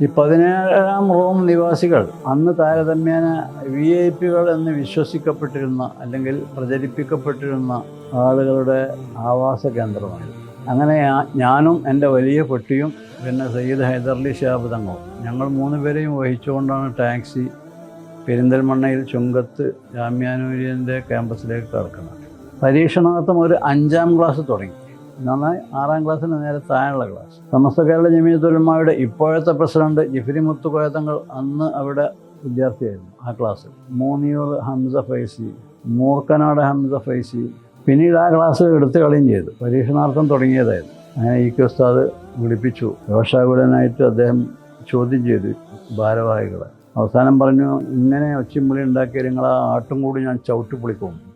ഈ പതിനേഴാം റോം നിവാസികൾ അന്ന് താരതമ്യേന വി ഐ പികൾ എന്ന് വിശ്വസിക്കപ്പെട്ടിരുന്ന അല്ലെങ്കിൽ പ്രചരിപ്പിക്കപ്പെട്ടിരുന്ന ആളുകളുടെ ആവാസ കേന്ദ്രമായിരുന്നു അങ്ങനെ ഞാനും എന്റെ വലിയ പൊട്ടിയും പിന്നെ സയ്യിദ് ഹൈദർലി ഷിഹാബ് തങ്ങളും ഞങ്ങൾ മൂന്ന് പേരെയും വഹിച്ചുകൊണ്ടാണ് ടാക്സി പെരിന്തൽമണ്ണയിൽ ചുങ്കത്ത് ജാമ്യാനൂര്യന്റെ ക്യാമ്പസിലേക്ക് കടക്കുന്നത് പരീക്ഷണാർത്ഥം ഒരു അഞ്ചാം ക്ലാസ് തുടങ്ങി. എന്നാൽ ആറാം ക്ലാസ്സിന് നേരെ താഴെയുള്ള ക്ലാസ് സമസ്ത കേരള ജമീയത്തുലമായുടെ ഇപ്പോഴത്തെ പ്രസിഡന്റ് ജിഫിരി മുത്തുകോയത്തങ്ങൾ അന്ന് അവിടെ വിദ്യാർത്ഥിയായിരുന്നു ആ ക്ലാസ്സിൽ മൂന്നിയൂർ ഹംസ ഫൈസി മൂർക്കനാട് ഹംസ ഫൈസി. പിന്നീട് ആ ക്ലാസ് എടുത്തു കളയും ചെയ്തു. പരീക്ഷണാർത്ഥം തുടങ്ങിയതായിരുന്നു. അങ്ങനെ ഈ കെ ഉസ്താദ് വിളിപ്പിച്ചു. രോഷാകുലനായിട്ട് അദ്ദേഹം ചോദ്യം ചെയ്തു ഭാരവാഹികളെ. അവസാനം പറഞ്ഞു ഇങ്ങനെ ഒച്ചിമ്പുളി ഉണ്ടാക്കിയ നിങ്ങൾ ആ ആട്ടും കൂടി ഞാൻ ചവിട്ടി പൊളിക്കും.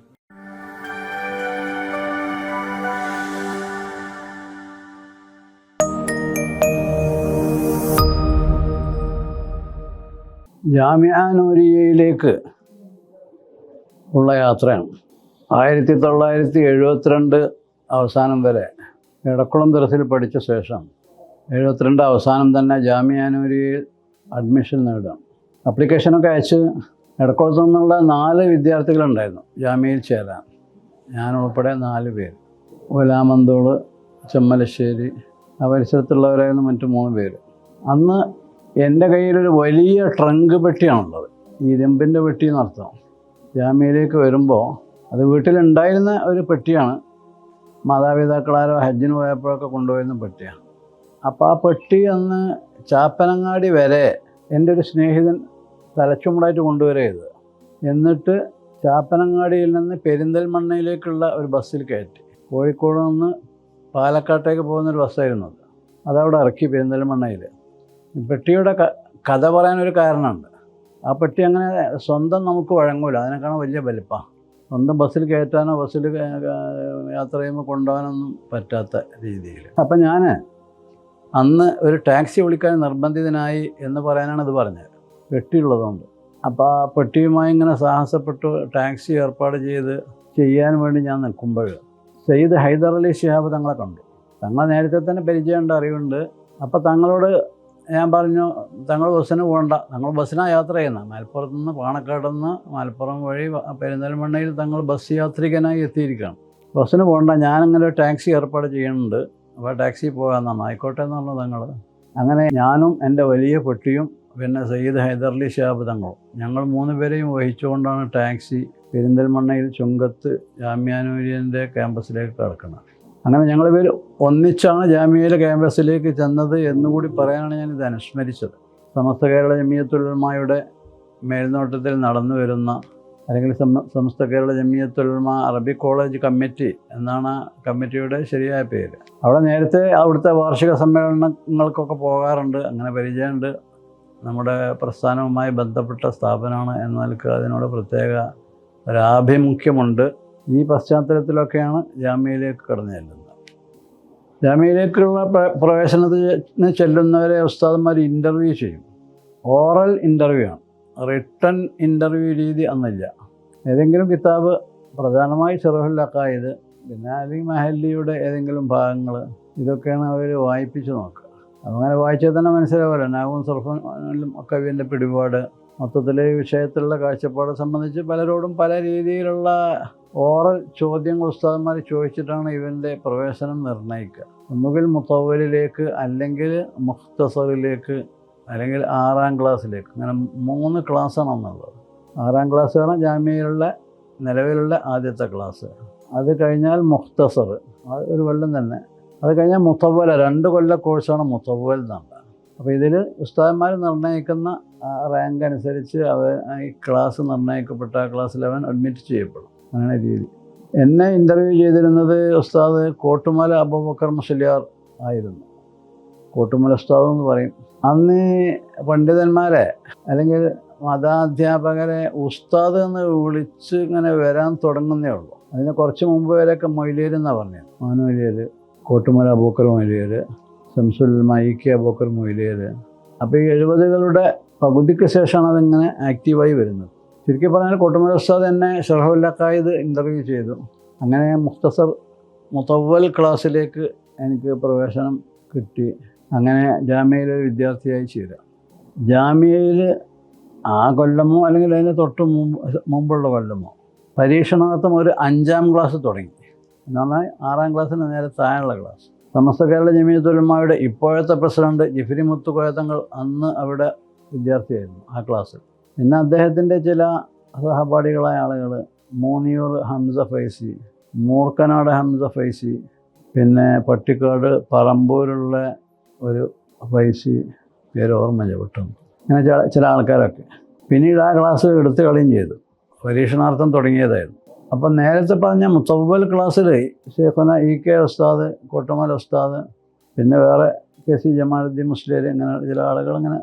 ജാമ്യാനൂരിയയിലേക്ക് ഉള്ള യാത്രയാണ്. ആയിരത്തി തൊള്ളായിരത്തി എഴുപത്തിരണ്ട് അവസാനം വരെ എടക്കുളം ദർസിൽ പഠിച്ച ശേഷം എഴുപത്തിരണ്ട് അവസാനം തന്നെ ജാമ്യാനൂരിയിൽ അഡ്മിഷൻ നേടുക അപ്ലിക്കേഷനൊക്കെ അയച്ച് എടക്കുളത്തു നിന്നുള്ള നാല് വിദ്യാർത്ഥികളുണ്ടായിരുന്നു ജാമ്യയിൽ ചേരാൻ. ഞാൻ ഉൾപ്പെടെ നാല് പേര്. ഒലാമന്തോൾ ചെമ്മലശ്ശേരി ആ പരിസരത്തുള്ളവരായിരുന്നു മറ്റു മൂന്ന് പേര്. അന്ന് എന്റെ കയ്യിലൊരു വലിയ ട്രങ്ക് പെട്ടിയാണുള്ളത്. ഇരുമ്പിന്റെ പെട്ടി എന്നർത്ഥം ജാമ്യയിലേക്ക് വരുമ്പോൾ അത് വീട്ടിലുണ്ടായിരുന്ന ഒരു പെട്ടിയാണ്. മാതാപിതാക്കളാരോ ഹജ്ജിന് പോയപ്പോഴൊക്കെ കൊണ്ടുപോയിരുന്ന പെട്ടിയാണ്. അപ്പോൾ ആ പെട്ടി അന്ന് ചാപ്പനങ്ങാടി വരെ എന്റെ ഒരു സ്നേഹിതൻ തലച്ചുമടായിട്ട് കൊണ്ടുവരിക എന്നിട്ട് ചാപ്പനങ്ങാടിയിൽ നിന്ന് പെരിന്തൽമണ്ണയിലേക്കുള്ള ഒരു ബസ്സിൽ കയറ്റി. കോഴിക്കോട് നിന്ന് പാലക്കാട്ടേക്ക് പോകുന്നൊരു ബസ്സായിരുന്നു അത്. അതവിടെ ഇറക്കി പെരിന്തൽമണ്ണയിൽ പെട്ടിയുടെ കഥ പറയാനൊരു കാരണമുണ്ട്. ആ പെട്ടി അങ്ങനെ സ്വന്തം നമുക്ക് വഴങ്ങൂല. അതിനേക്കാളും വലിയ വലിപ്പമാണ് സ്വന്തം ബസ്സിൽ കയറ്റാനോ ബസ്സിൽ യാത്ര ചെയ്യുമ്പോൾ കൊണ്ടുപോകാനൊന്നും പറ്റാത്ത രീതിയിൽ അപ്പം ഞാൻ അന്ന് ഒരു ടാക്സി വിളിക്കാൻ നിർബന്ധിതനായി എന്ന് പറയാനാണ് ഇത് പറഞ്ഞത്. പെട്ടിയുള്ളതുകൊണ്ട് അപ്പോൾ ആ പെട്ടിയുമായി ഇങ്ങനെ സാഹസപ്പെട്ടു ടാക്സി ഏർപ്പാട് ചെയ്ത് ചെയ്യാൻ വേണ്ടി ഞാൻ നിൽക്കുമ്പോൾ സെയ്ദ് ഹൈദർ അലി ഷിഹാബ് തങ്ങളെ കണ്ടു. തങ്ങളെ നേരത്തെ തന്നെ പരിചയമുണ്ട് അറിവുണ്ട്. അപ്പോൾ തങ്ങളോട് ഞാൻ പറഞ്ഞു തങ്ങൾ ബസ്സിന് പോകണ്ട. തങ്ങൾ ബസ്സിനാണ് യാത്ര ചെയ്യുന്നത് മലപ്പുറത്ത് നിന്ന് പാണക്കാട് നിന്ന് മലപ്പുറം വഴി പെരിന്തൽമണ്ണയിൽ തങ്ങൾ ബസ് യാത്രികനായി എത്തിയിരിക്കണം. ബസ്സിന് പോകണ്ട. ഞാനങ്ങനെ ഒരു ടാക്സി ഏർപ്പാട് ചെയ്യുന്നുണ്ട്. അപ്പോൾ ടാക്സി പോകാമെന്നാണ് ആയിക്കോട്ടെ എന്നുള്ള തങ്ങൾ അങ്ങനെ ഞാനും എന്റെ വലിയ പൊട്ടിയും പിന്നെ സയ്യിദ് ഹൈദർലി ഷാബ് തങ്ങളും ഞങ്ങൾ മൂന്ന് പേരെയും വഹിച്ചുകൊണ്ടാണ് ടാക്സി പെരിന്തൽമണ്ണയിൽ ചുങ്കത്ത് ജാമ്യാനൂര്യന്റെ ക്യാമ്പസിലേക്ക് കടക്കുന്നത്. അങ്ങനെ ഞങ്ങൾ പേര് ഒന്നിച്ചാണ് ജാമ്യയിലെ ക്യാമ്പസിലേക്ക് ചെന്നത് എന്നുകൂടി പറയാനാണ് ഞാൻ അനുസ്മരിച്ചത്. സമസ്ത കേരള ജമിയത്തുലമായുടെ മേൽനോട്ടത്തിൽ നടന്നു വരുന്ന അല്ലെങ്കിൽ സമ സമസ്ത കേരള ജമിയത്തുലമ അറബി കോളേജ് കമ്മിറ്റി എന്നാണ് കമ്മിറ്റിയുടെ ശരിയായ പേര്. അവിടെ നേരത്തെ അവിടുത്തെ വാർഷിക സമ്മേളനങ്ങൾക്കൊക്കെ പോകാറുണ്ട് അങ്ങനെ പരിചയമുണ്ട്. നമ്മുടെ പ്രസ്ഥാനവുമായി ബന്ധപ്പെട്ട സ്ഥാപനമാണ് എന്ന നിലയ്ക്ക് അതിനോട് പ്രത്യേക ഒരാഭിമുഖ്യമുണ്ട് ഈ പശ്ചാത്തലത്തിലൊക്കെയാണ് ജാമ്യയിലേക്ക് കടന്നു ചെല്ലുന്നത്. ജാമ്യയിലേക്കുള്ള പ്ര- പ്രവേശനത്തിന് ചെല്ലുന്നവരെ ഉസ്താദന്മാർ ഇന്റർവ്യൂ ചെയ്യും. ഓറൽ ഇന്റർവ്യൂ ആണ്. റിട്ടൺ ഇന്റർവ്യൂ രീതി അന്നില്ല. ഏതെങ്കിലും കിതാബ് പ്രധാനമായി ഷെറഫുൽ അക്കായത് പിന്നെ അലി മഹല്ലിയുടെ ഏതെങ്കിലും ഭാഗങ്ങൾ ഇതൊക്കെയാണ് അവർ വായിപ്പിച്ച് നോക്കുക. അങ്ങനെ വായിച്ചാൽ തന്നെ മനസ്സിലാവില്ല നാവും സർഫിലും കവിന്റെ പിടിപാട് മൊത്തത്തിൽ ഈ വിഷയത്തിലുള്ള കാഴ്ചപ്പാട് സംബന്ധിച്ച് പലരോടും പല രീതിയിലുള്ള ഓറൽ ചോദ്യങ്ങൾ ഉസ്താദന്മാർ ചോദിച്ചിട്ടാണ് ഇവന്റെ പ്രവേശനം നിർണയിക്കുക ഒന്നുകിൽ മുത്തവലിലേക്ക് അല്ലെങ്കിൽ മുഖ്തസറിലേക്ക് അല്ലെങ്കിൽ ആറാം ക്ലാസ്സിലേക്ക്. അങ്ങനെ മൂന്ന് ക്ലാസ്സാണ് അന്നുള്ളത്. ആറാം ക്ലാസ്സാണ് ജാമ്യയിലുള്ള നിലവിലുള്ള ആദ്യത്തെ ക്ലാസ്. അത് കഴിഞ്ഞാൽ മുഖ്തസർ. അത് ഒരു കൊല്ലം തന്നെ. അത് കഴിഞ്ഞാൽ മുത്തവല. രണ്ട് കൊല്ല കോഴ്സാണ് മുത്തവൽ എന്നാണ് അപ്പോൾ ഇതിൽ ഉസ്താദന്മാർ നിർണയിക്കുന്ന റാങ്ക് അനുസരിച്ച് അവ ഈ ക്ലാസ് നിർണയിക്കപ്പെട്ട ക്ലാസ്സിൽ അവൻ അഡ്മിറ്റ് ചെയ്യപ്പെടും. അങ്ങനെ രീതി. എന്നെ ഇന്റർവ്യൂ ചെയ്തിരുന്നത് ഉസ്താദ് കോട്ടുമല അബൂബക്കർ മുസ്ലിയാർ ആയിരുന്നു. കോട്ടുമല ഉസ്താദ് എന്ന് പറയും. അന്ന് പണ്ഡിതന്മാരെ അല്ലെങ്കിൽ മതാധ്യാപകരെ ഉസ്താദ് എന്ന് വിളിച്ച് ഇങ്ങനെ വരാൻ തുടങ്ങുന്നേ ഉള്ളൂ. അതിന് കുറച്ച് മുമ്പ് വരെയൊക്കെ മൊയ്ലിയർ എന്നാണ് പറഞ്ഞത്. മാനുവലിയർ കോട്ടുമല അബൂക്കർ മൊയ്ലിയർ ശംസുൽ മൈക്കി അബൂക്കർ മൊയ്ലിയർ അപ്പോൾ ഈ എഴുപതുകളുടെ പകുതിക്ക് ശേഷമാണ് അതിങ്ങനെ ആക്റ്റീവായി വരുന്നത്. ചുരുക്കി പറഞ്ഞാൽ കോട്ടുമല ഉസ്താദ് എന്നെ ഷറഹുല്ലക്കായത് ഇന്റർവ്യൂ ചെയ്തു. അങ്ങനെ മുഖ്തസർ മുത്തവൽ ക്ലാസ്സിലേക്ക് എനിക്ക് പ്രവേശനം കിട്ടി. അങ്ങനെ ജാമ്യയിലെ വിദ്യാർത്ഥിയായി ചേരാം. ജാമ്യയിൽ ആ കൊല്ലമോ അല്ലെങ്കിൽ അതിന് തൊട്ട് മുമ്പ് മുമ്പുള്ള കൊല്ലമോ പരീക്ഷണാർത്ഥം ഒരു അഞ്ചാം ക്ലാസ് തുടങ്ങി. എന്ന് പറഞ്ഞാൽ ആറാം ക്ലാസ്സിന് നേരെ താഴെയുള്ള ക്ലാസ്. സമസ്ത കേരള ജമീയത്തുലമായുടെ ഇപ്പോഴത്തെ പ്രസിഡന്റ് ജിഫിരി മുത്തുകോയത്തങ്ങൾ അന്ന് അവിടെ വിദ്യാർത്ഥിയായിരുന്നു ആ ക്ലാസ്സിൽ. പിന്നെ അദ്ദേഹത്തിന്റെ ചില സഹപാഠികളായ ആളുകൾ മൂന്നിയൂർ ഹംസ ഫൈസി മൂർക്കനാട് ഹംസ ഫൈസി പിന്നെ പട്ടിക്കാട് പറമ്പൂരുള്ള ഒരു ഫൈസി പേര് ഓർമ്മ ചവിട്ടും അങ്ങനെ ചില ചില ആൾക്കാരൊക്കെ. പിന്നീട് ആ ക്ലാസ് എടുത്ത് കളിയും ചെയ്തു. പരീക്ഷണാർത്ഥം തുടങ്ങിയതായിരുന്നു. അപ്പം നേരത്തെ പറഞ്ഞ മുത്തവൽ ക്ലാസ്സിൽ ഷേഖന ഇ കെ ഉസ്താദ് കോട്ടമൽ ഉസ്താദ് പിന്നെ വേറെ കെ സി ജമാലുദ്ദീൻ മുസ്ലിം ഇങ്ങനെ ചില ആളുകൾ ഇങ്ങനെ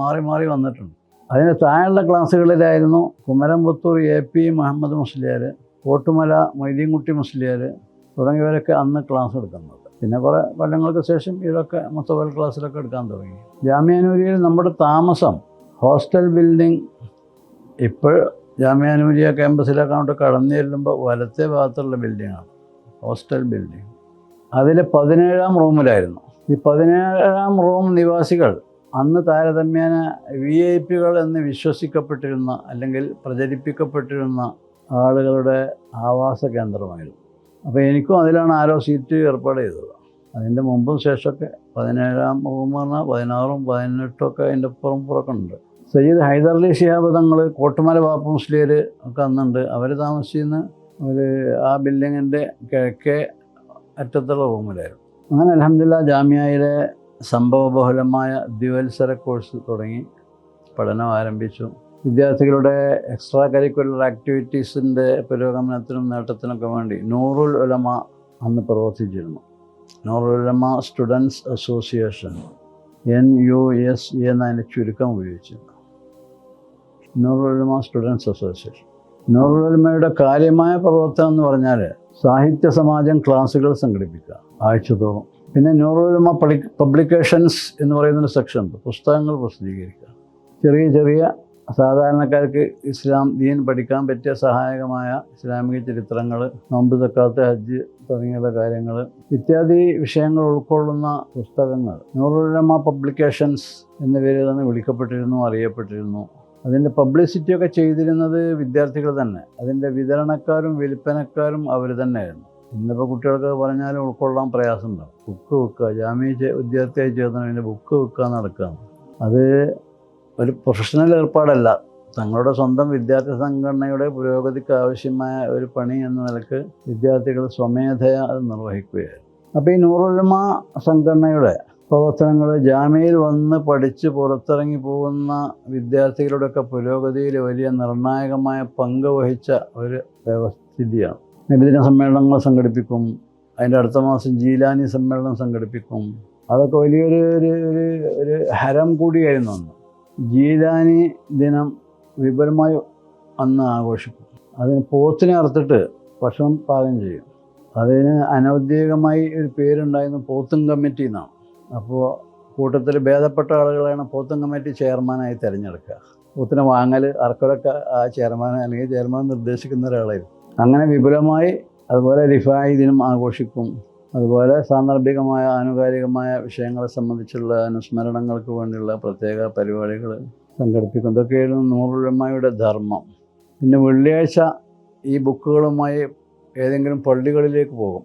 മാറി മാറി വന്നിട്ടുണ്ട്. അതിന് താഴെയുള്ള ക്ലാസ്സുകളിലായിരുന്നു കുമരംപുത്തൂർ എ പി മുഹമ്മദ് മുസ്ലിയാർ കോട്ടുമല മൊയ്തീൻകുട്ടി മുസ്ലിയാർ തുടങ്ങിയവരൊക്കെ അന്ന് ക്ലാസ് എടുക്കുന്നത്. പിന്നെ കുറേ കൊല്ലങ്ങൾക്ക് ശേഷം ഇതൊക്കെ മുത്തവൽ ക്ലാസ്സിലൊക്കെ എടുക്കാൻ തുടങ്ങി. ജാമ്യാനൂരിയിൽ നമ്മുടെ താമസം ഹോസ്റ്റൽ ബിൽഡിംഗ് ഇപ്പോൾ ജാമ്യാനൂരിയ ക്യാമ്പസിലൊക്കെ അങ്ങോട്ട് കടന്നു ചെല്ലുമ്പോൾ വലത്തെ ഭാഗത്തുള്ള ബിൽഡിങ്ങാണ് ഹോസ്റ്റൽ ബിൽഡിംഗ്. അതിൽ പതിനേഴാം റൂമിലായിരുന്നു. ഈ പതിനേഴാം റൂം നിവാസികൾ അന്ന് താരതമ്യേന വി ഐ പികൾ എന്ന് വിശ്വസിക്കപ്പെട്ടിരുന്ന അല്ലെങ്കിൽ പ്രചരിപ്പിക്കപ്പെട്ടിരുന്ന ആളുകളുടെ ആവാസ കേന്ദ്രമായിരുന്നു. അപ്പോൾ എനിക്കും അതിലാണ് ആരോ സീറ്റ് ഏർപ്പാട് ചെയ്തത്. അതിന്റെ മുമ്പും ശേഷമൊക്കെ പതിനേഴാം പറഞ്ഞാൽ പതിനാറും പതിനെട്ടും ഒക്കെ അതിന്റെ പുറം പുറമൊക്കെ ഉണ്ട് സയ്യിദ് ഹൈദർലി ശിഹാബ് തങ്ങൾ കോട്ടുമല ബാപ്പ മുസ്ലിയർ ഒക്കെ അന്നുണ്ട്. അവർ താമസിച്ചിരുന്ന ഒരു ആ ബിൽഡിങ്ങിന്റെ കിഴക്കേ അറ്റത്തുള്ള റൂമിലായിരുന്നു അങ്ങനെ അലഹമില്ല ജാമ്യയിലെ സംഭവബഹുലമായ ദ്വിവത്സര കോഴ്സ് തുടങ്ങി പഠനം ആരംഭിച്ചു. വിദ്യാർത്ഥികളുടെ എക്സ്ട്രാ കരിക്കുലർ ആക്ടിവിറ്റീസിന്റെ പുരോഗമനത്തിനും നേട്ടത്തിനൊക്കെ വേണ്ടി നൂറുൽ ഉലമ അന്ന് പ്രവർത്തിച്ചിരുന്നു. Noorul Ulama students association N U S A എന്നതിന്റെ ചുരുക്കം ഉപയോഗിച്ചിരുന്നു. Noorul Ulama students association. നൂറുൽ ഉലമയുടെ കാര്യമായ പ്രവർത്തനം എന്ന് പറഞ്ഞാൽ സാഹിത്യ സമാജം ക്ലാസ്സുകൾ സംഘടിപ്പിക്കുക ആഴ്ചതോറും. പിന്നെ നൂറുൽ പബ്ലി പബ്ലിക്കേഷൻസ് എന്ന് പറയുന്നൊരു സെക്ഷൻ ഉണ്ട്. പുസ്തകങ്ങൾ പ്രസിദ്ധീകരിക്കുക. ചെറിയ ചെറിയ സാധാരണക്കാർക്ക് ഇസ്ലാം ദീൻ പഠിക്കാൻ പറ്റിയ സഹായകമായ ഇസ്ലാമിക ചരിത്രങ്ങൾ നോമ്പ് തക്കാത്ത ഹജ്ജ് തുടങ്ങിയുള്ള കാര്യങ്ങൾ ഇത്യാദി വിഷയങ്ങൾ ഉൾക്കൊള്ളുന്ന പുസ്തകങ്ങൾ. നൂറുലമ പബ്ലിക്കേഷൻസ് എന്ന പേരിൽ തന്നെ വിളിക്കപ്പെട്ടിരുന്നു അറിയപ്പെട്ടിരുന്നു. അതിന്റെ പബ്ലിസിറ്റിയൊക്കെ ചെയ്തിരുന്നത് വിദ്യാർത്ഥികൾ തന്നെ. അതിന്റെ വിതരണക്കാരും വിൽപ്പനക്കാരും അവർ തന്നെയായിരുന്നു. ഇന്നിപ്പോൾ കുട്ടികൾക്ക് പറഞ്ഞാലും ഉൾക്കൊള്ളാൻ പ്രയാസമുണ്ടാവും ബുക്ക് വെക്കുക ജാമ്യ വിദ്യാർത്ഥിയായി ചേർന്ന് അതിന്റെ ബുക്ക് വെക്കുക നടക്കുകയാണ് അത് ഒരു പ്രൊഫഷണൽ ഏർപ്പാടല്ല. തങ്ങളുടെ സ്വന്തം വിദ്യാർത്ഥി സംഘടനയുടെ പുരോഗതിക്ക് ആവശ്യമായ ഒരു പണി എന്ന നിലയ്ക്ക് വിദ്യാർത്ഥികൾ സ്വമേധയാ അത് നിർവഹിക്കുകയായിരുന്നു. അപ്പോൾ ഈ നൂറുലമ സംഘടനയുടെ പ്രവർത്തനങ്ങൾ ജാമ്യയിൽ വന്ന് പഠിച്ച് പുറത്തിറങ്ങി പോകുന്ന വിദ്യാർത്ഥികളുടെയൊക്കെ പുരോഗതിയിൽ വലിയ നിർണായകമായ പങ്ക് വഹിച്ച ഒരു വ്യവസ്ഥിതിയാണ്. നബിദിന സമ്മേളനങ്ങൾ സംഘടിപ്പിക്കും. അതിന്റെ അടുത്ത മാസം ജീലാനി സമ്മേളനം സംഘടിപ്പിക്കും. അതൊക്കെ വലിയൊരു ഒരു ഒരു ഒരു ഹരം കൂടിയായിരുന്നു അന്ന്. ജീലാനി ദിനം വിപുലമായി അന്ന് ആഘോഷിക്കും. അതിന് പോത്തിനെ അറുത്തിട്ട് ഭക്ഷണം പാകം ചെയ്യും. അതിന് അനൗദ്യോഗികമായി ഒരു പേരുണ്ടായിരുന്നു പോത്തും കമ്മിറ്റി എന്നാണ്. അപ്പോൾ കൂട്ടത്തിൽ ഭേദപ്പെട്ട ആളുകളാണ് പോത്തും കമ്മിറ്റി ചെയർമാനായി തിരഞ്ഞെടുക്കുക. പോത്തിനെ വാങ്ങൽ അറക്കലൊക്കെ ആ ചെയർമാൻ അല്ലെങ്കിൽ ചെയർമാൻ നിർദ്ദേശിക്കുന്ന ഒരാളായിരുന്നു. അങ്ങനെ വിപുലമായി അതുപോലെ റിഫായി ദിനം ആഘോഷിക്കും. അതുപോലെ സാന്ദർഭികമായ ആനുകാലികമായ വിഷയങ്ങളെ സംബന്ധിച്ചുള്ള അനുസ്മരണങ്ങൾക്ക് വേണ്ടിയുള്ള പ്രത്യേക പരിപാടികൾ സംഘടിപ്പിക്കും. ഇതൊക്കെയായിരുന്നു നൂറുലമ്മയുടെ ധർമ്മം. പിന്നെ വെള്ളിയാഴ്ച ഈ ബുക്കുകളുമായി ഏതെങ്കിലും പള്ളികളിലേക്ക് പോകും.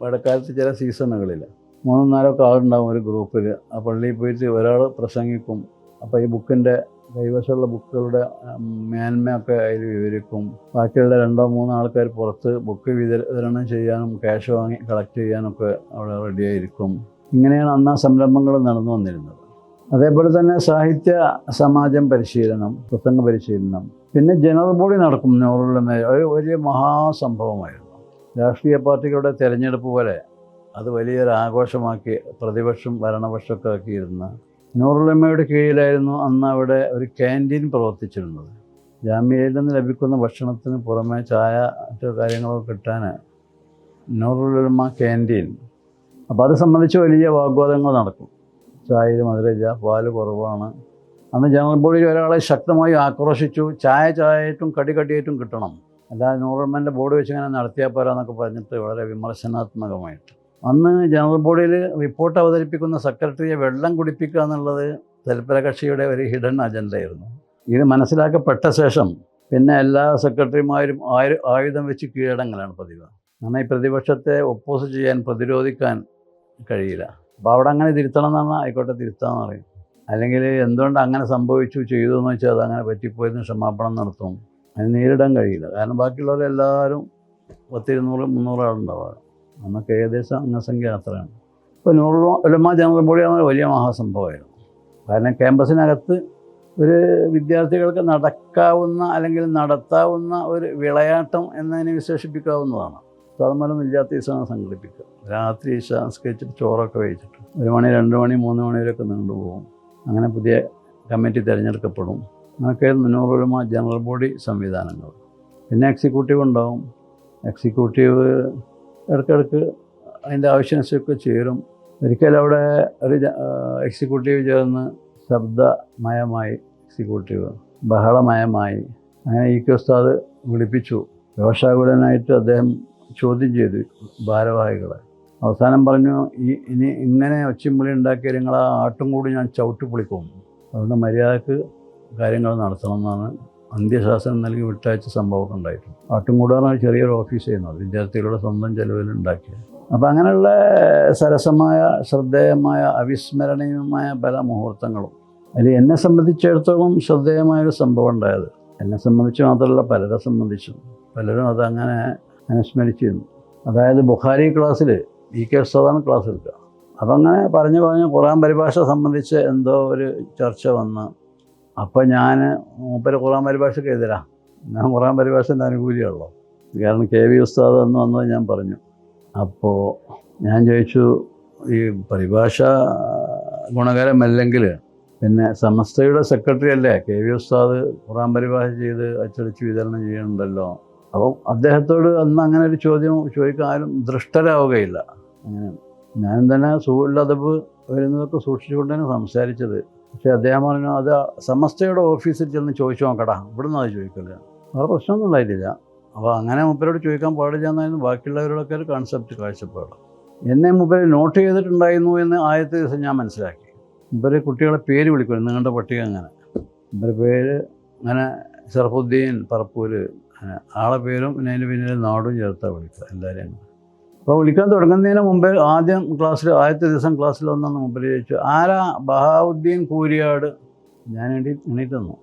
ഇടക്കാലത്ത് ചില സീസണുകളിൽ മൂന്നും നാലൊക്കെ ആളുണ്ടാകും ഒരു ഗ്രൂപ്പിൽ. ആ പള്ളിയിൽ പോയിട്ട് ഒരാൾ പ്രസംഗിക്കും. അപ്പോൾ ഈ ബുക്കിന്റെ കൈവശമുള്ള ബുക്കുകളുടെ മേന്മയൊക്കെ അതിൽ വിവരിക്കും. ബാക്കിയുള്ള രണ്ടോ മൂന്നോ ആൾക്കാർ പുറത്ത് ബുക്ക് വിതരണം ചെയ്യാനും ക്യാഷ് വാങ്ങി കളക്ട് ചെയ്യാനൊക്കെ അവിടെ റെഡിയായിരിക്കും ഇങ്ങനെയാണ് അന്ന് ആ സംരംഭങ്ങൾ നടന്നു വന്നിരുന്നത്. അതേപോലെ തന്നെ സാഹിത്യ സമാജം പരിശീലനം പ്രസംഗ പരിശീലനം പിന്നെ ജനറൽ ബോഡി നടക്കും നോറുള്ള ഒരു വലിയ മഹാസംഭവമായിരുന്നു. രാഷ്ട്രീയ പാർട്ടികളുടെ തെരഞ്ഞെടുപ്പ് പോലെ അത് വലിയൊരു ആഘോഷമാക്കി പ്രതിപക്ഷം ഭരണപക്ഷമൊക്കെ ആക്കിയിരുന്ന നൂറുലമ്മയുടെ കീഴിലായിരുന്നു അന്ന് അവിടെ ഒരു ക്യാന്റീൻ പ്രവർത്തിച്ചിരുന്നത്. ജാമ്യയിൽ നിന്ന് ലഭിക്കുന്ന ഭക്ഷണത്തിന് പുറമെ ചായ മറ്റു കാര്യങ്ങളൊക്കെ കിട്ടാൻ നൂറുലമ്മ ക്യാന്റീൻ അപ്പോൾ അത് സംബന്ധിച്ച് വലിയ വാഗ്വാദങ്ങൾ നടക്കും. ചായയിൽ മധുരജ പാൽ കുറവാണ്. അന്ന് ജനറൽ ബോഡിയിൽ ഒരാളെ ശക്തമായി ആക്രോശിച്ചു. ചായ ചായയായിട്ടും കടി കടിയായിട്ടും കിട്ടണം. അല്ലാതെ നൂറുലമ്മന്റെ ബോർഡ് വെച്ച് ഇങ്ങനെ നടത്തിയാൽ പോരാന്നൊക്കെ പറഞ്ഞിട്ട് വളരെ വിമർശനാത്മകമായിട്ട്. അന്ന് ജനറൽ ബോഡിയിൽ റിപ്പോർട്ട് അവതരിപ്പിക്കുന്ന സെക്രട്ടറിയെ വെള്ളം കുടിപ്പിക്കുക എന്നുള്ളത് തൽപര കക്ഷിയുടെ ഒരു ഹിഡൻ അജണ്ടയായിരുന്നു. ഇത് മനസ്സിലാക്കപ്പെട്ട ശേഷം പിന്നെ എല്ലാ സെക്രട്ടറിമാരും ആയു ആയുധം വെച്ച് കീഴടങ്ങലാണ് പതിവ്. അങ്ങനെ ഈ പ്രതിപക്ഷത്തെ ഒപ്പോസ് ചെയ്യാൻ പ്രതിരോധിക്കാൻ കഴിയില്ല. അപ്പോൾ അവിടെ അങ്ങനെ തിരുത്തണം എന്നാണ് ആയിക്കോട്ടെ തിരുത്താന്ന് പറയും. അല്ലെങ്കിൽ എന്തുകൊണ്ട് അങ്ങനെ സംഭവിച്ചു ചെയ്തു എന്ന് വെച്ചാൽ അത് അങ്ങനെ പറ്റിപ്പോയതിന് ക്ഷമാപണം നടത്തും. അതിന് നേരിടാൻ കഴിയില്ല. കാരണം ബാക്കിയുള്ളവരെല്ലാവരും പത്തിരുന്നൂറ് മുന്നൂറ് ആളുണ്ടാവുക നമുക്ക് ഏകദേശം അംഗസംഖ്യ അത്രയാണ്. ഇപ്പോൾ നൂറ് ജനറൽ ബോഡി വലിയ മഹാസംഭവമായിരുന്നു. കാരണം ക്യാമ്പസിനകത്ത് ഒരു വിദ്യാർത്ഥികൾക്ക് നടക്കാവുന്ന അല്ലെങ്കിൽ നടത്താവുന്ന ഒരു വിളയാട്ടം എന്നതിനെ വിശേഷിപ്പിക്കാവുന്നതാണ്. തതുമൂലം വിദ്യാർത്ഥീസാണ് സംഘടിപ്പിക്കുക. രാത്രി ഈശ നിസ്കരിച്ചിട്ട് ചോറൊക്കെ കഴിച്ചിട്ട് ഒരു മണി രണ്ട് മണി മൂന്ന് മണി വരെയൊക്കെ നീണ്ടുപോകും അങ്ങനെ പുതിയ കമ്മിറ്റി തിരഞ്ഞെടുക്കപ്പെടും. അങ്ങനെയൊക്കെ മുന്നൂറുമ ജനറൽ ബോഡി സംവിധാനങ്ങൾ. പിന്നെ എക്സിക്യൂട്ടീവ് ഉണ്ടാവും. എക്സിക്യൂട്ടീവ് ഇടയ്ക്കിടയ്ക്ക് അതിന്റെ ആവശ്യാനുസരിച്ചൊക്കെ ചേരും. ഒരിക്കൽ അവിടെ ഒരു എക്സിക്യൂട്ടീവ് ചേർന്ന് ശബ്ദമയമായി എക്സിക്യൂട്ടീവ് ബഹളമയമായി അങ്ങനെ ഇ കെ ഉസ്താദ് വിളിപ്പിച്ചു. രോഷാകുലനായിട്ട് അദ്ദേഹം ചോദ്യം ചെയ്തു ഭാരവാഹികളെ. അവസാനം പറഞ്ഞു ഈ ഇനി ഇങ്ങനെ ഒച്ചിമ്പുളി ഉണ്ടാക്കിയ നിങ്ങൾ ആ ആട്ടും കൂടി ഞാൻ ചവിട്ടി പൊളിക്കും. അതുകൊണ്ട് മര്യാദയ്ക്ക് കാര്യങ്ങൾ നടത്തണം എന്നാണ് അന്ത്യശാസനം നൽകി വിട്ടയച്ച സംഭവമൊക്കെ ഉണ്ടായിട്ടുണ്ട്. ആട്ടുംകൂടാറാണ് ചെറിയൊരു ഓഫീസ് ചെയ്യുന്നത്. വിദ്യാർത്ഥികളുടെ സ്വന്തം ചെലവിൽ ഉണ്ടാക്കിയത്. അപ്പം അങ്ങനെയുള്ള സരസമായ ശ്രദ്ധേയമായ അവിസ്മരണീയമായ പല മുഹൂർത്തങ്ങളും. അതിൽ എന്നെ സംബന്ധിച്ചിടത്തോളം ശ്രദ്ധേയമായൊരു സംഭവം ഉണ്ടായത്. എന്നെ സംബന്ധിച്ച് മാത്രമല്ല പലരെ സംബന്ധിച്ചും. പലരും അതങ്ങനെ അനുസ്മരിച്ചിരുന്നു. അതായത് ബുഖാരി ക്ലാസ്സിൽ ഇ കെ ഉസ്താദാണ് ക്ലാസ് എടുക്കുക. അപ്പം അങ്ങനെ പറഞ്ഞു പറഞ്ഞ് ഖുറാൻ പരിഭാഷ സംബന്ധിച്ച് എന്തോ ഒരു ചർച്ച വന്ന് അപ്പോൾ ഞാൻ മൂപ്പര് ഖുറാൻ പരിഭാഷയ്ക്ക് എതിരാ ഞാൻ ഖുറാൻ പരിഭാഷന്റെ അനുകൂലിയുള്ളൂ കാരണം കെ വി ഉസ്താദ് എന്ന് വന്നത് ഞാൻ പറഞ്ഞു. അപ്പോൾ ഞാൻ ചോദിച്ചു ഈ പരിഭാഷ ഗുണകരമല്ലെങ്കിൽ പിന്നെ സമസ്തയുടെ സെക്രട്ടറി അല്ലേ? കെ വി ഉസ്താദ് ഖുറാൻ പരിഭാഷ ചെയ്ത് അച്ചടിച്ച് വിതരണം ചെയ്യണമല്ലോ അപ്പം അദ്ദേഹത്തോട് അന്ന് അങ്ങനെ ഒരു ചോദ്യം ചോദിക്കാൻ ആരും ദൃഷ്ടരാവുകയില്ല. അങ്ങനെ ഞാൻ തന്നെ സുഹൃല്ലതബ് വരുന്നതൊക്കെ സൂക്ഷിച്ചുകൊണ്ട് സംസാരിച്ചത്. പക്ഷേ അദ്ദേഹം പറഞ്ഞു അത് സമസ്തയുടെ ഓഫീസിൽ ചെന്ന് ചോദിച്ചു നോക്കടാ ഇവിടുന്ന് അത് ചോദിക്കില്ല. വേറെ പ്രശ്നമൊന്നും ഉണ്ടായിട്ടില്ല. അപ്പോൾ അങ്ങനെ മുപ്പരോട് ചോദിക്കാൻ പാടില്ല എന്നായിരുന്നു ബാക്കിയുള്ളവരോടൊക്കെ ഒരു കൺസെപ്റ്റ് കാഴ്ചപ്പാട്. എന്നെ മുപ്പര് നോട്ട് ചെയ്തിട്ടുണ്ടായിരുന്നു എന്ന് ആദ്യത്തെ ദിവസം ഞാൻ മനസ്സിലാക്കി. മുപ്പര് കുട്ടികളെ പേര് വിളിക്കുമായിരുന്നു നിങ്ങളുടെ പട്ടിക അങ്ങനെ. മുപ്പര് പേര് അങ്ങനെ ഷറഫുദ്ദീൻ പറപ്പൂര് അങ്ങനെ ആളെ പേരും പിന്നെ പിന്നിൽ നാടും ചേർത്താണ് വിളിക്കുക എല്ലാവരെയും. അപ്പോൾ വിളിക്കാൻ തുടങ്ങുന്നതിന് മുമ്പേ ആദ്യം ക്ലാസ്സിൽ ആദ്യത്തെ ദിവസം ക്ലാസ്സിൽ വന്നു മുമ്പിൽ ചോദിച്ചു ആരാ ബഹാവുദ്ദീൻ കൂരിയാട്? ഞാൻ എണീ എണീറ്റ് തന്നു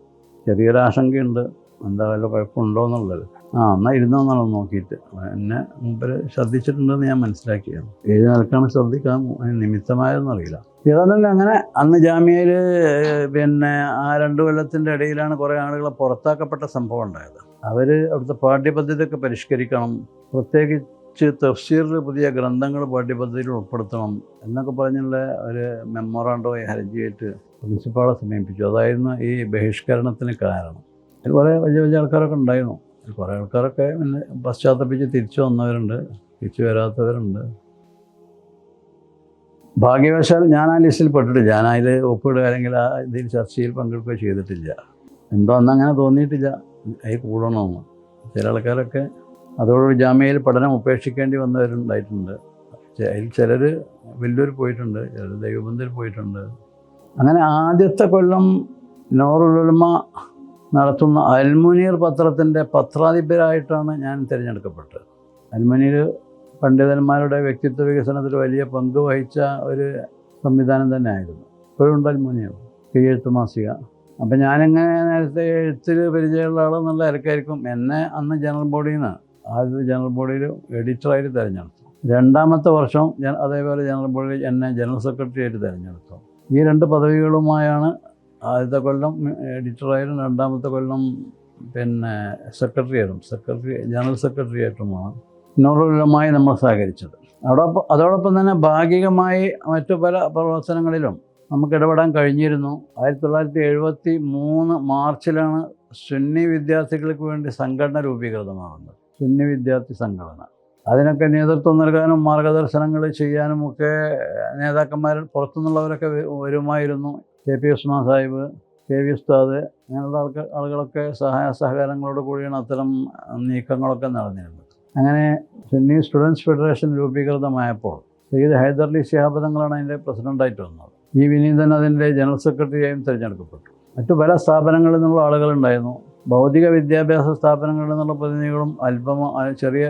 ചെറിയൊരു ആശങ്കയുണ്ട്. എന്താ വല്ല കുഴപ്പമുണ്ടോ എന്നുള്ളത്. ആ എന്നാൽ ഇരുന്നോന്നാണ് നോക്കിയിട്ട്. എന്നെ മുമ്പിൽ ശ്രദ്ധിച്ചിട്ടുണ്ടെന്ന് ഞാൻ മനസ്സിലാക്കിയാണ്. ഏത് നിലക്കാണ് ശ്രദ്ധിക്കാൻ നിമിത്തമായതെന്നറിയില്ല ഏതാണ്ടല്ല അങ്ങനെ അന്ന് ജാമ്യയിൽ പിന്നെ ആ രണ്ട് കൊല്ലത്തിന്റെ ഇടയിലാണ് കുറേ ആളുകളെ പുറത്താക്കപ്പെട്ട സംഭവം ഉണ്ടായത്. അവർ അവിടുത്തെ പാഠ്യപദ്ധതിയൊക്കെ പരിഷ്കരിക്കണം. പ്രത്യേകിച്ച് തഫ്സീറിൽ പുതിയ ഗ്രന്ഥങ്ങൾ പാഠ്യപദ്ധതിയിൽ ഉൾപ്പെടുത്തണം എന്നൊക്കെ പറഞ്ഞുള്ള ഒരു മെമ്മോറാണ്ടോ ഹർജിയായിട്ട് പ്രിൻസിപ്പാളെ സമീപിച്ചു. അതായിരുന്നു ഈ ബഹിഷ്കരണത്തിന് കാരണം. അതിൽ കുറേ വലിയ വലിയ ആൾക്കാരൊക്കെ ഉണ്ടായിരുന്നു. കുറേ ആൾക്കാരൊക്കെ പിന്നെ പശ്ചാത്തപിച്ച് തിരിച്ചു വന്നവരുണ്ട് തിരിച്ചു വരാത്തവരുണ്ട്. ഭാഗ്യവശാൽ ഞാൻ ആ ലിസ്റ്റിൽ പെട്ടിട്ടില്ല. ഞാൻ അതിൽ ഒപ്പിടുക അല്ലെങ്കിൽ ആ ഇതിൽ ചർച്ചയിൽ പങ്കെടുക്കുക ചെയ്തിട്ടില്ല. എന്തോ അന്നങ്ങനെ തോന്നിയിട്ടില്ല. അതിൽ കൂടണമെന്ന്. ചില ആൾക്കാരൊക്കെ അതോടുകൂടി ജാമ്യയിൽ പഠനം ഉപേക്ഷിക്കേണ്ടി വന്നവരുണ്ടായിട്ടുണ്ട്. അതിൽ ചിലർ വെല്ലൂർ പോയിട്ടുണ്ട് ചിലർ ദൈവബന്ധിൽ പോയിട്ടുണ്ട്. അങ്ങനെ ആദ്യത്തെ കൊല്ലം നോറുലുൽമ നടത്തുന്ന അൽമുനീർ പത്രത്തിന്റെ പത്രാധിപരായിട്ടാണ് ഞാൻ തിരഞ്ഞെടുക്കപ്പെട്ടത്. അൽമുനീർ പണ്ഡിതന്മാരുടെ വ്യക്തിത്വ വികസനത്തിൽ വലിയ പങ്ക് വഹിച്ച ഒരു സംവിധാനം തന്നെ ആയിരുന്നു ഇപ്പോഴും ഉണ്ട് അൽമുനീർ എഴുത്ത് മാസിക. അപ്പം ഞാനിങ്ങനെ നേരത്തെ എഴുത്തിൽ പരിചയമുള്ള ആളെന്നുള്ള ഇരക്കായിരിക്കും എന്നെ അന്ന് ജനറൽ ബോഡിയിൽ നിന്ന് ആദ്യത്തെ ജനറൽ ബോഡിയിൽ എഡിറ്ററായിട്ട് തിരഞ്ഞെടുത്തു. രണ്ടാമത്തെ വർഷം ഞാൻ അതേപോലെ ജനറൽ ബോഡിയിൽ എന്നെ ജനറൽ സെക്രട്ടറി ആയിട്ട് തിരഞ്ഞെടുത്തു. ഈ രണ്ട് പദവികളുമായാണ് ആദ്യത്തെ കൊല്ലം എഡിറ്ററായാലും രണ്ടാമത്തെ കൊല്ലം പിന്നെ സെക്രട്ടറി ആയിട്ടും സെക്രട്ടറി ജനറൽ സെക്രട്ടറി ആയിട്ടുമാണ് നോറുലമായി നമ്മൾ സഹകരിച്ചത്. അതോടൊപ്പം അതോടൊപ്പം തന്നെ ഭാഗികമായി മറ്റു പല പ്രവർത്തനങ്ങളിലും നമുക്ക് ഇടപെടാൻ കഴിഞ്ഞിരുന്നു. ആയിരത്തി തൊള്ളായിരത്തി എഴുപത്തി മൂന്ന് മാർച്ചിലാണ് സുന്നി വിദ്യാർത്ഥികൾക്ക് വേണ്ടി സംഘടന രൂപീകൃതമാകുന്നത്. സുന്നി വിദ്യാർത്ഥി സംഘടന. അതിനൊക്കെ നേതൃത്വം നൽകാനും മാർഗദർശനങ്ങൾ ചെയ്യാനും ഒക്കെ നേതാക്കന്മാർ പുറത്തുനിന്നുള്ളവരൊക്കെ വരുമായിരുന്നു. K P Usman Sahib K V ഉസ്താദ് അങ്ങനെയുള്ള ആൾക്ക് ആളുകളൊക്കെ സഹായ സഹകരണങ്ങളോട് കൂടിയാണ് അത്തരം നീക്കങ്ങളൊക്കെ നടന്നിരുന്നത്. അങ്ങനെ സുന്നി സ്റ്റുഡൻസ് ഫെഡറേഷൻ രൂപീകൃതമായപ്പോൾ സയ്യിദ് ഹൈദർലി ശിഹാബ് തങ്ങളാണ് അതിന്റെ പ്രസിഡന്റായിട്ട് വന്നത്. ഈ വിനീതൻ അതിന്റെ ജനറൽ സെക്രട്ടറിയായും തിരഞ്ഞെടുക്കപ്പെട്ടു. മറ്റു പല സ്ഥാപനങ്ങളിൽ നിന്നുള്ള ആളുകളുണ്ടായിരുന്നു ഭൗതിക വിദ്യാഭ്യാസ സ്ഥാപനങ്ങളിൽ നിന്നുള്ള പ്രതിനിധികളും അല്പം ചെറിയ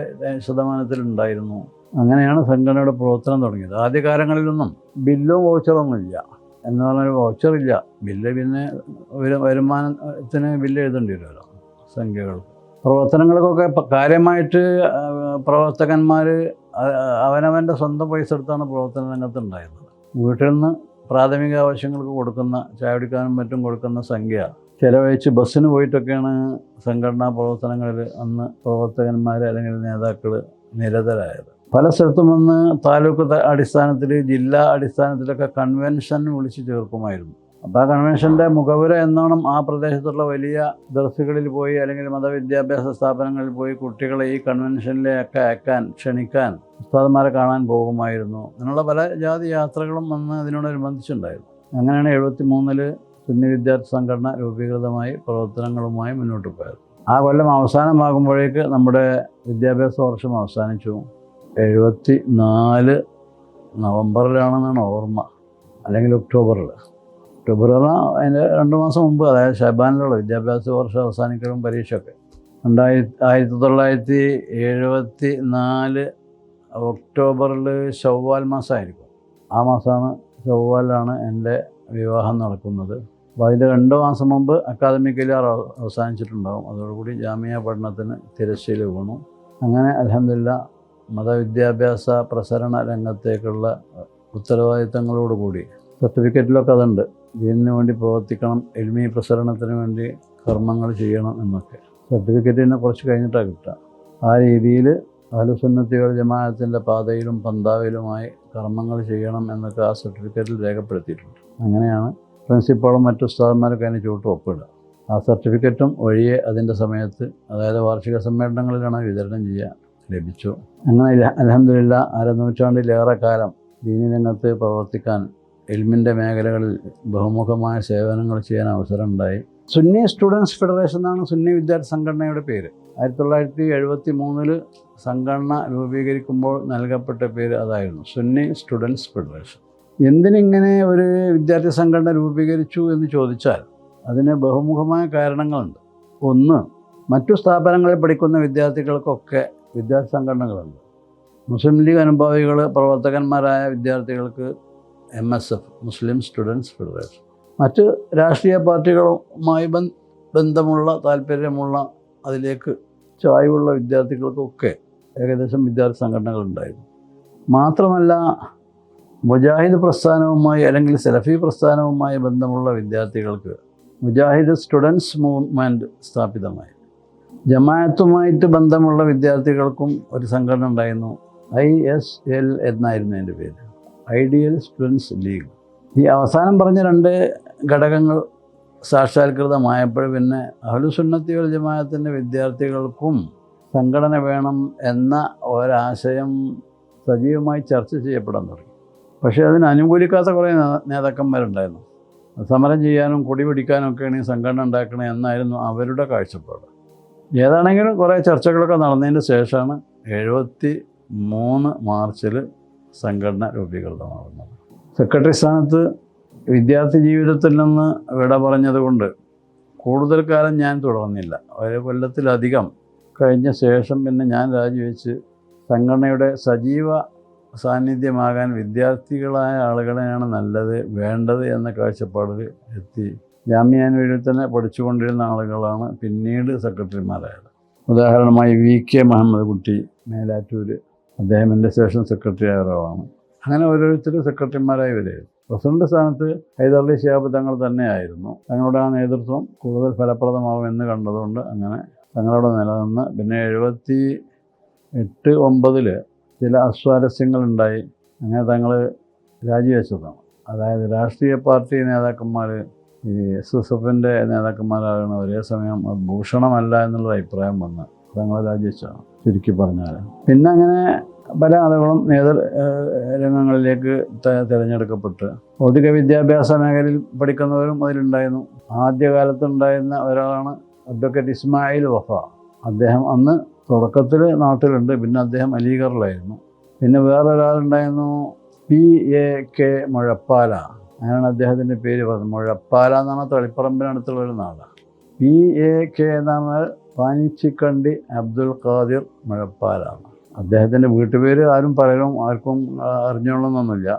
ശതമാനത്തിലുണ്ടായിരുന്നു അങ്ങനെയാണ് സംഘടനയുടെ പ്രവർത്തനം തുടങ്ങിയത്. ആദ്യകാലങ്ങളിലൊന്നും ബില്ലും വൗച്ചറൊന്നുമില്ല എന്ന് പറഞ്ഞാൽ വൗച്ചറില്ല ബില്ല് പിന്നെ വരുമാനത്തിന് ബില്ല് എഴുതേണ്ടി വരുമല്ലോ സംഖ്യകൾ. പ്രവർത്തനങ്ങൾക്കൊക്കെ കാര്യമായിട്ട് പ്രവർത്തകന്മാർ അവനവന്റെ സ്വന്തം പൈസ എടുത്താണ് പ്രവർത്തന രംഗത്ത് ഉണ്ടായിരുന്നത്. വീട്ടിൽ നിന്ന് പ്രാഥമിക ആവശ്യങ്ങൾക്ക് കൊടുക്കുന്ന ചായ കുടിക്കാനും മറ്റും കൊടുക്കുന്ന സംഖ്യ ചിലവഴിച്ച് ബസ്സിന് പോയിട്ടൊക്കെയാണ് സംഘടനാ പ്രവർത്തനങ്ങളിൽ അന്ന് പ്രവർത്തകന്മാർ അല്ലെങ്കിൽ നേതാക്കൾ നിരതരായത്. പല സ്ഥലത്തും വന്ന് താലൂക്ക് അടിസ്ഥാനത്തിൽ ജില്ലാ അടിസ്ഥാനത്തിലൊക്കെ കൺവെൻഷൻ വിളിച്ചു ചേർക്കുമായിരുന്നു. അപ്പോൾ ആ കൺവെൻഷന്റെ മുഖവുര എന്നോണം ആ പ്രദേശത്തുള്ള വലിയ ദർസുകളിൽ പോയി അല്ലെങ്കിൽ മതവിദ്യാഭ്യാസ സ്ഥാപനങ്ങളിൽ പോയി കുട്ടികളെ ഈ കൺവെൻഷനിലേക്ക് അയക്കാൻ ക്ഷണിക്കാൻ ഉസ്താദന്മാരെ കാണാൻ പോകുമായിരുന്നു. അങ്ങനെയുള്ള പല ജാതി യാത്രകളും അന്ന് അതിനോടനുബന്ധിച്ചുണ്ടായിരുന്നു. അങ്ങനെയാണ് എഴുപത്തി മൂന്നിൽ സുന്നി വിദ്യാർത്ഥി സംഘടന രൂപീകൃതമായി പ്രവർത്തനങ്ങളുമായി മുന്നോട്ട് പോയത്. ആ കൊല്ലം അവസാനമാകുമ്പോഴേക്ക് നമ്മുടെ വിദ്യാഭ്യാസ വർഷം അവസാനിച്ചു. എഴുപത്തി നാല് നവംബറിലാണെന്നാണ് ഓർമ്മ. അല്ലെങ്കിൽ ഒക്ടോബറിൽ. ഒക്ടോബർ പറഞ്ഞാൽ അതിന്റെ രണ്ട് മാസം മുമ്പ് അതായത് ഷബാനിലുള്ള വിദ്യാഭ്യാസ വർഷം അവസാനിക്കലും പരീക്ഷയൊക്കെ. രണ്ടായിരത്തി ആയിരത്തി തൊള്ളായിരത്തി എഴുപത്തി നാല് ഒക്ടോബറിൽ ചൊവ്വാൽ മാസമായിരിക്കും. ആ മാസമാണ് ചൊവ്വാലാണ് എന്റെ വിവാഹം നടക്കുന്നത്. അപ്പോൾ അതിന്റെ രണ്ട് മാസം മുമ്പ് അക്കാദമിക് ഇയർ അവസാനിച്ചിട്ടുണ്ടാകും അതോടുകൂടി ജാമ്യ പഠനത്തിന് തിരശ്ശീല വീണു. അങ്ങനെ അലഹമില്ല മതവിദ്യാഭ്യാസ പ്രസരണ രംഗത്തേക്കുള്ള ഉത്തരവാദിത്തങ്ങളോടുകൂടി സർട്ടിഫിക്കറ്റിലൊക്കെ അതുണ്ട്. ദീനിന് വേണ്ടി പ്രവർത്തിക്കണം എൽമി പ്രസരണത്തിന് വേണ്ടി കർമ്മങ്ങൾ ചെയ്യണം എന്നൊക്കെ. സർട്ടിഫിക്കറ്റിനെ കുറച്ച് കഴിഞ്ഞിട്ടാണ് കിട്ടുക. ആ രീതിയിൽ അഹലുസുന്നത്തികൾ ജമാഅത്തിന്റെ പാതയിലും പന്താവിലുമായി കർമ്മങ്ങൾ ചെയ്യണം എന്നൊക്കെ ആ സർട്ടിഫിക്കറ്റിൽ രേഖപ്പെടുത്തിയിട്ടുണ്ട്. അങ്ങനെയാണ് പ്രിൻസിപ്പാളും മറ്റു ഉസ്താദന്മാരൊക്കെ അതിന് ചൂട്ട് ഒപ്പിടുക. ആ സർട്ടിഫിക്കറ്റും വഴിയെ അതിന്റെ സമയത്ത് അതായത് വാർഷിക സമ്മേളനങ്ങളിലാണ് വിതരണം ചെയ്യുക ലഭിച്ചു. അങ്ങനെ അലഹമില്ല അരനൂറ്റാണ്ടിലേറെ കാലം ദീനി രംഗത്ത് പ്രവർത്തിക്കാൻ എൽമിന്റെ മേഖലകളിൽ ബഹുമുഖമായ സേവനങ്ങൾ ചെയ്യാൻ അവസരം ഉണ്ടായി സുന്നി സ്റ്റുഡൻസ് ഫെഡറേഷൻ എന്നാണ് സുന്നി വിദ്യാർത്ഥി സംഘടനയുടെ പേര്. ആയിരത്തി തൊള്ളായിരത്തി എഴുപത്തി മൂന്നിൽ സംഘടന രൂപീകരിക്കുമ്പോൾ നൽകപ്പെട്ട പേര് അതായിരുന്നു സുന്നി സ്റ്റുഡൻസ് ഫെഡറേഷൻ. എന്തിനിങ്ങനെ ഒരു വിദ്യാർത്ഥി സംഘടന രൂപീകരിച്ചു എന്ന് ചോദിച്ചാൽ അതിന് ബഹുമുഖമായ കാരണങ്ങളുണ്ട്. ഒന്ന് മറ്റു സ്ഥാപനങ്ങളിൽ പഠിക്കുന്ന വിദ്യാർത്ഥികൾക്കൊക്കെ വിദ്യാർത്ഥി സംഘടനകളുണ്ട്. മുസ്ലിം ലീഗ് അനുഭാവികൾ പ്രവർത്തകന്മാരായ വിദ്യാർത്ഥികൾക്ക് M S F Muslim students federation. മറ്റ് രാഷ്ട്രീയ പാർട്ടികളുമായി ബന്ധ- ബന്ധമുള്ള താല്പര്യമുള്ള അതിലേക്ക് ചായ്വുള്ള വിദ്യാർത്ഥികൾക്കൊക്കെ ഏകദേശം വിദ്യാർത്ഥി സംഘടനകളുണ്ടായിരുന്നു. മാത്രമല്ല മുജാഹിദ് പ്രസ്ഥാനവുമായി അല്ലെങ്കിൽ സെലഫി പ്രസ്ഥാനവുമായി ബന്ധമുള്ള വിദ്യാർത്ഥികൾക്ക് മുജാഹിദ് സ്റ്റുഡൻസ് മൂവ്മെന്റ് സ്ഥാപിതമായി. ജമാഅത്തുമായിട്ട് ബന്ധമുള്ള വിദ്യാർത്ഥികൾക്കും ഒരു സംഘടന ഉണ്ടായിരുന്നു. ഐ എസ് എൽ എന്നായിരുന്നു എന്റെ പേര്. Ideal students league. ഈ അവസാനം പറഞ്ഞ രണ്ട് ഘടകങ്ങൾ സാക്ഷാത്കൃതമായപ്പോൾ പിന്നെ അഹ്ലുസുന്നത്തി വൽ ജമാഅത്തിന്റെ വിദ്യാർത്ഥികൾക്കും സംഘടന വേണം എന്ന ഒരാശയം സജീവമായി ചർച്ച ചെയ്യപ്പെടാൻ തുടങ്ങി. പക്ഷേ അതിന് അനുകൂലിക്കാത്ത കുറേ നേതാക്കന്മാരുണ്ടായിരുന്നു. സമരം ചെയ്യാനും കൊടി പിടിക്കാനും ഒക്കെയാണ് ഈ സംഘടന ഉണ്ടാക്കണേ എന്നായിരുന്നു അവരുടെ കാഴ്ചപ്പാട്. ഏതാണെങ്കിലും കുറേ ചർച്ചകളൊക്കെ നടന്നതിന് ശേഷമാണ് എഴുപത്തി മൂന്ന് മാർച്ചിൽ സംഘടന രൂപീകൃതമാകുന്നത്. സെക്രട്ടറി സ്ഥാനത്ത് വിദ്യാർത്ഥി ജീവിതത്തിൽ നിന്ന് വിട പറഞ്ഞതുകൊണ്ട് കൂടുതൽ കാലം ഞാൻ തുടർന്നില്ല. ഒരു കൊല്ലത്തിലധികം കഴിഞ്ഞ ശേഷം പിന്നെ ഞാൻ രാജിവെച്ച് സംഘടനയുടെ സജീവ സാന്നിധ്യമാകാൻ വിദ്യാർത്ഥികളായ ആളുകളെയാണ് നല്ലത് വേണ്ടത് എന്ന കാഴ്ചപ്പാടിൽ എത്തി. ജാമ്യാനുവയിൽ തന്നെ പഠിച്ചുകൊണ്ടിരുന്ന ആളുകളാണ് പിന്നീട് സെക്രട്ടറിമാരായത്. ഉദാഹരണമായി വി കെ മുഹമ്മദ് കുട്ടി മേലാറ്റൂർ അദ്ദേഹം എന്റെ സ്റ്റേഷൻ സെക്രട്ടറി ഒരാളാണ് അങ്ങനെ ഓരോരുത്തരും സെക്രട്ടറിമാരായി വരികയായിരുന്നു. പ്രസിഡന്റ് സ്ഥാനത്ത് ഹൈദർലി ഷിയാബ് തങ്ങൾ തന്നെയായിരുന്നു. തങ്ങളുടെ ആ നേതൃത്വം കൂടുതൽ ഫലപ്രദമാകും എന്ന് കണ്ടതുകൊണ്ട് അങ്ങനെ തങ്ങളവിടെ നിലനിന്ന്. പിന്നെ എഴുപത്തി എട്ട് ഒമ്പതിൽ ചില അസ്വാരസ്യങ്ങളുണ്ടായി. അങ്ങനെ തങ്ങൾ രാജിവെച്ചതാണ്. അതായത് രാഷ്ട്രീയ പാർട്ടി നേതാക്കന്മാർ ഈ എസ് എസ് എഫിന്റെ നേതാക്കന്മാരാകണം ഒരേ സമയം അത് ഭൂഷണമല്ല എന്നുള്ള അഭിപ്രായം വന്ന് തങ്ങൾ രാജിവെച്ചാണ് ചുരുക്കി പറഞ്ഞാൽ പിന്നെ അങ്ങനെ പല ആളുകളും നേതൃ രംഗങ്ങളിലേക്ക് തിരഞ്ഞെടുക്കപ്പെട്ട് ഭൗതിക വിദ്യാഭ്യാസ മേഖലയിൽ പഠിക്കുന്നവരും അതിലുണ്ടായിരുന്നു. ആദ്യകാലത്തുണ്ടായിരുന്ന ഒരാളാണ് അഡ്വക്കേറ്റ് ഇസ്മായിൽ വഫ. അദ്ദേഹം അന്ന് തുടക്കത്തിൽ നാട്ടിലുണ്ട് പിന്നെ അദ്ദേഹം അലീഗറിലായിരുന്നു പിന്നെ വേറെ ഒരാളുണ്ടായിരുന്നു പി എ കെ മുഴപ്പാല. അങ്ങനെയാണ് അദ്ദേഹത്തിന്റെ പേര് പറഞ്ഞത്. മുഴപ്പാല എന്നാണ് തളിപ്പറമ്പിനടുത്തുള്ള ഒരു നാടാണ് പി എ കെ എന്നാണ് പാനിച്ചിക്കണ്ടി അബ്ദുൽ ഖാദിർ മുഴപ്പാലാണ് അദ്ദേഹത്തിന്റെ വീട്ടുപേര് ആരും പറയലും ആർക്കും അറിഞ്ഞോളണമെന്നൊന്നുമില്ല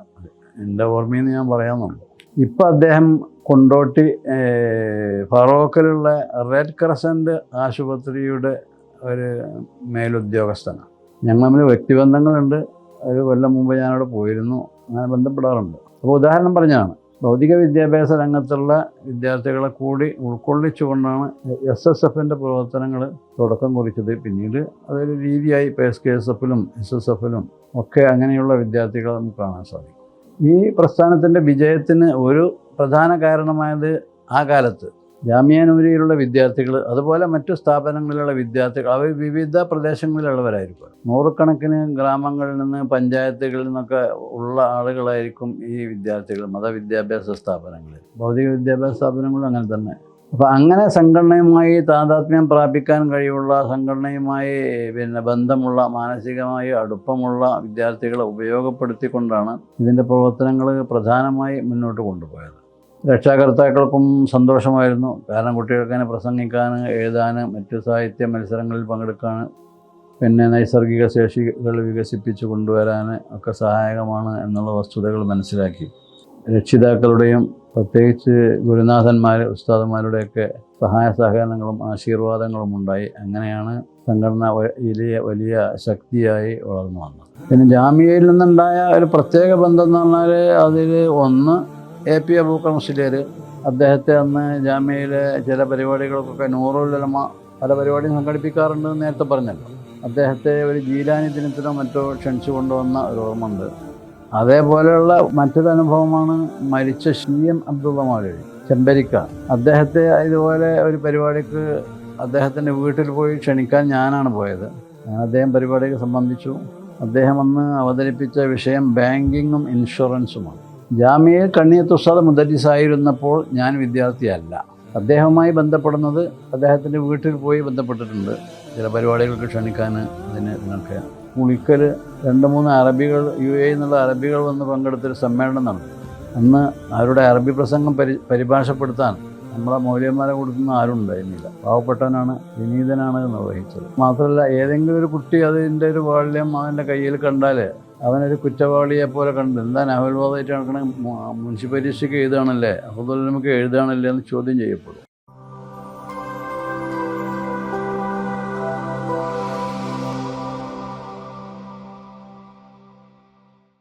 എന്റെ ഓർമ്മയിൽ നിന്ന് ഞാൻ പറയാമെന്നുണ്ട് ഇപ്പം അദ്ദേഹം കൊണ്ടോട്ടി ഫറോക്കിലുള്ള റെഡ് ക്രസന്റ് ആശുപത്രിയുടെ ഒരു മേലുദ്യോഗസ്ഥനാണ് ഞങ്ങൾ തമ്മിൽ വ്യക്തിബന്ധങ്ങളുണ്ട്. ഒരു കൊല്ലം മുമ്പ് ഞാനവിടെ പോയിരുന്നു. അങ്ങനെ ബന്ധപ്പെടാറുണ്ട്. അപ്പോൾ ഉദാഹരണം പറഞ്ഞാണ് ഭൗതിക വിദ്യാഭ്യാസ രംഗത്തുള്ള വിദ്യാർത്ഥികളെ കൂടി ഉൾക്കൊള്ളിച്ചുകൊണ്ടാണ് എസ് എസ് എഫിന്റെ പ്രവർത്തനങ്ങൾ തുടക്കം കുറിച്ചത്. പിന്നീട് അതൊരു രീതിയായി ഇപ്പോൾ എസ് കെ എസ് എഫിലും എസ് എസ് എഫിലും ഒക്കെ അങ്ങനെയുള്ള വിദ്യാർത്ഥികളെ നമുക്ക് കാണാൻ സാധിക്കും. ഈ പ്രസ്ഥാനത്തിന്റെ വിജയത്തിന് ഒരു പ്രധാന കാരണമായത് ആ കാലത്ത് ജാമിയ നൂരിയിലുള്ള വിദ്യാർത്ഥികൾ അതുപോലെ മറ്റു സ്ഥാപനങ്ങളിലുള്ള വിദ്യാർത്ഥികൾ അവർ വിവിധ പ്രദേശങ്ങളിലുള്ളവരായിരിക്കും. നൂറുകണക്കിന് ഗ്രാമങ്ങളിൽ നിന്ന് പഞ്ചായത്തുകളിൽ നിന്നൊക്കെ ഉള്ള ആളുകളായിരിക്കും ഈ വിദ്യാർത്ഥികൾ മതവിദ്യാഭ്യാസ സ്ഥാപനങ്ങളിൽ. ഭൗതിക വിദ്യാഭ്യാസ സ്ഥാപനങ്ങളും അങ്ങനെ തന്നെ. അപ്പോൾ അങ്ങനെ സംഘടനയുമായി താതാത്മ്യം പ്രാപിക്കാൻ കഴിവുള്ള സംഘടനയുമായി പിന്നെ ബന്ധമുള്ള മാനസികമായി അടുപ്പമുള്ള വിദ്യാർത്ഥികളെ ഉപയോഗപ്പെടുത്തിക്കൊണ്ടാണ് ഇതിന്റെ പ്രവർത്തനങ്ങൾ പ്രധാനമായി മുന്നോട്ട് കൊണ്ടുപോയത്. രക്ഷാകർത്താക്കൾക്കും സന്തോഷമായിരുന്നു. കാരണം കുട്ടികൾക്ക് പ്രസംഗിക്കാൻ എഴുതാൻ മറ്റു സാഹിത്യ മത്സരങ്ങളിൽ പങ്കെടുക്കാൻ പിന്നെ നൈസർഗിക ശേഷികൾ വികസിപ്പിച്ചു കൊണ്ടുവരാൻ ഒക്കെ സഹായകമാണ് എന്നുള്ള വസ്തുതകൾ മനസ്സിലാക്കി. രക്ഷിതാക്കളുടെയും പ്രത്യേകിച്ച് ഗുരുനാഥന്മാർ ഉസ്താദന്മാരുടെയൊക്കെ സഹായ സഹകരണങ്ങളും ആശീർവാദങ്ങളും ഉണ്ടായി. അങ്ങനെയാണ് സംഘടന വലിയ വലിയ ശക്തിയായി വളർന്നു വന്നത്. പിന്നെ ജാമ്യയിൽ നിന്നുണ്ടായ ഒരു പ്രത്യേക ബന്ധം എന്ന് പറഞ്ഞാൽ അതിൽ ഒന്ന് എ പി അബൂക്കർ മുസ്ലിയർ അദ്ദേഹത്തെ അന്ന് ജാമ്യയിലെ ചില പരിപാടികൾക്കൊക്കെ നൂറുലമ പല പരിപാടിയും സംഘടിപ്പിക്കാറുണ്ടെന്ന് നേരത്തെ പറഞ്ഞല്ലോ. അദ്ദേഹത്തെ ഒരു ജീലാനി ദിനത്തിനോ മറ്റോ ക്ഷണിച്ചു കൊണ്ടുവന്ന ഒരു ഓർമ്മ ഉണ്ട് അതേപോലെയുള്ള മറ്റൊരു അനുഭവമാണ് മരിച്ച ഷി എം അബ്ദുള്ള മൗലവി ചെമ്പരിക്ക. അദ്ദേഹത്തെ ഇതുപോലെ ഒരു പരിപാടിക്ക് അദ്ദേഹത്തിന്റെ വീട്ടിൽ പോയി ക്ഷണിക്കാൻ ഞാനാണ് പോയത്. അദ്ദേഹം പരിപാടിക്ക് സംബന്ധിച്ചു. അദ്ദേഹം അന്ന് അവതരിപ്പിച്ച വിഷയം ബാങ്കിങ്ങും ഇൻഷുറൻസുമാണ്. ജാമ്യയിൽ കണ്ണിയത്ത് ഉസ്താദ് മുദരിസായിരുന്നപ്പോൾ ഞാൻ വിദ്യാർത്ഥിയല്ല. അദ്ദേഹവുമായി ബന്ധപ്പെടുന്നത് അദ്ദേഹത്തിന്റെ വീട്ടിൽ പോയി ബന്ധപ്പെട്ടിട്ടുണ്ട്. ചില പരിപാടികൾക്ക് ക്ഷണിക്കാൻ അതിന് ഇതിനൊക്കെ പുളിക്കൽ രണ്ട് മൂന്ന് അറബികൾ യു എ എന്നുള്ള അറബികൾ വന്ന് പങ്കെടുത്തൊരു സമ്മേളനം നടന്നു. അന്ന് അവരുടെ അറബി പ്രസംഗം പരി പരിഭാഷപ്പെടുത്താൻ നമ്മളെ മൗലിയന്മാരെ കൊടുക്കുന്ന ആരും ഉണ്ടായിരുന്നില്ല. പാവപ്പെട്ടവനാണ് വിനീതനാണ് നിർവഹിച്ചത്. മാത്രമല്ല ഏതെങ്കിലും ഒരു കുട്ടി അതിന്റെ ഒരു വാള്യം അവന്റെ കയ്യിൽ കണ്ടാൽ അവനൊരു കുറ്റവാളിയെ പോലെ കണ്ട് എന്താ നവൽബോധമായിട്ട് നടക്കണ? മുനിസിപ്പൽ പരീക്ഷയ്ക്ക് എഴുതാണല്ലേ? അപ്പോൾ നമുക്ക് എഴുതാണല്ലേ എന്ന് ചോദ്യം ചെയ്യപ്പെടും.